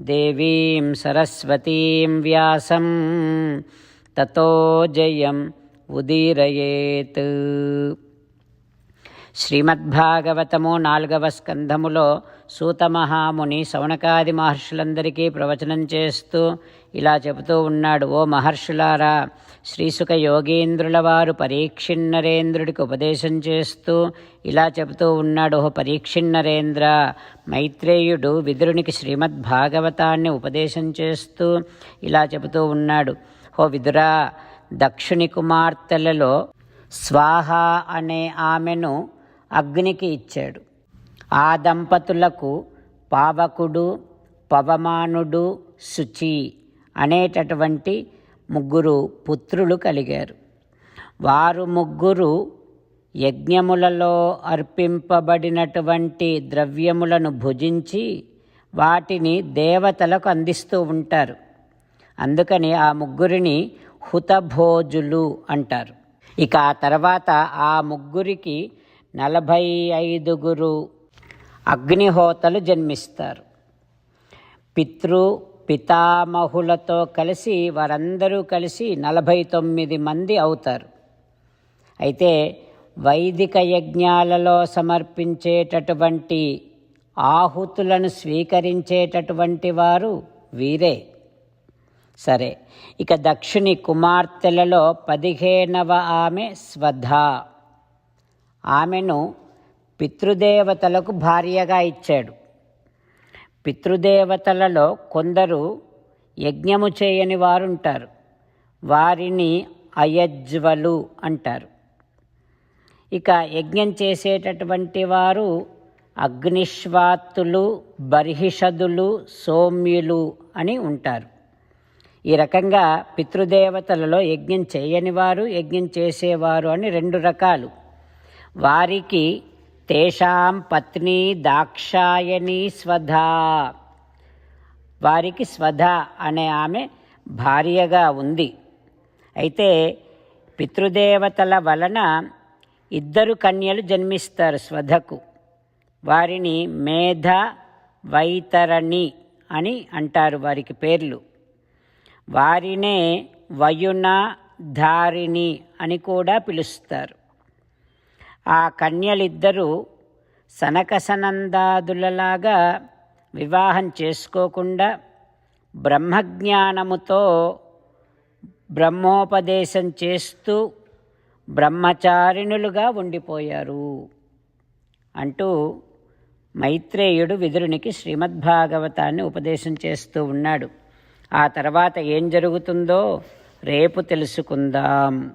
దేవీం సరస్వతీం వ్యాసం. తతో జయం ఉదీరయేత్. శ్రీమద్భాగవతము నాలుగవ స్కంధములో సూతమహాముని సౌనకాది మహర్షులందరికీ ప్రవచనం చేస్తూ ఇలా చెబుతూ ఉన్నాడు ఓ మహర్షులారా శ్రీసుఖ యోగీంద్రుల వారు పరీక్షిన్నరేంద్రుడికి ఉపదేశం చేస్తూ ఇలా చెబుతూ ఉన్నాడు ఓ పరీక్షిన్నరేంద్ర మైత్రేయుడు విదురునికి శ్రీమద్భాగవతాన్ని ఉపదేశం చేస్తూ ఇలా చెబుతూ ఉన్నాడు ఓ విదురా దక్షుని కుమార్తెలలో స్వాహ అనే ఆమెను అగ్నికి ఇచ్చాడు. ఆ దంపతులకు పావకుడు పవమానుడు శుచి అనేటటువంటి ముగ్గురు పుత్రులు కలిగారు. వారు ముగ్గురు యజ్ఞములలో అర్పింపబడినటువంటి ద్రవ్యములను భుజించి వాటిని దేవతలకు అందిస్తూ ఉంటారు. అందుకని ఆ ముగ్గురిని హుతభోజులు అంటారు. ఇక ఆ తర్వాత ఆ ముగ్గురికి నలభై ఐదుగురు అగ్నిహోతలు జన్మిస్తారు. పితృ పితామహులతో కలిసి వారందరూ కలిసి నలభై తొమ్మిది మంది అవుతారు. అయితే వైదిక యజ్ఞాలలో సమర్పించేటటువంటి ఆహుతులను స్వీకరించేటటువంటి వారు వీరే. సరే ఇక దక్షిణి కుమార్తెలలో పదిహేనవ ఆమె స్వధ. ఆమెను పితృదేవతలకు భార్యగా ఇచ్చాడు. పితృదేవతలలో కొందరు యజ్ఞము చేయని వారుంటారు. వారిని అయజ్వలు అంటారు. ఇక యజ్ఞం చేసేటటువంటి వారు అగ్నిశ్వాత్తులు బర్హిషదులు సౌమ్యులు అని ఉంటారు. ఈ రకంగా పితృదేవతలలో యజ్ఞం చేయని వారు యజ్ఞం చేసేవారు అని రెండు రకాలు. వారికి తేషాం పత్ని దాక్షాయణి స్వధ. వారికి స్వధ అనే ఆమె భార్యగా ఉంది. అయితే పితృదేవతల వలన ఇద్దరు కన్యలు జన్మిస్తారు స్వధకు. వారిని మేధ వైతరణి అని అంటారు వారికి పేర్లు. వారినే వయున ధారిణి అని కూడా పిలుస్తారు. ఆ కన్యలిద్దరూ సనకసనందాదులలాగా వివాహం చేసుకోకుండా బ్రహ్మజ్ఞానముతో బ్రహ్మోపదేశం చేస్తూ బ్రహ్మచారిణులుగా ఉండిపోయారు అంటూ మైత్రేయుడు విదురునికి శ్రీమద్భాగవతాన్ని ఉపదేశం చేస్తూ ఉన్నాడు. ఆ తర్వాత ఏం జరుగుతుందో రేపు తెలుసుకుందాం.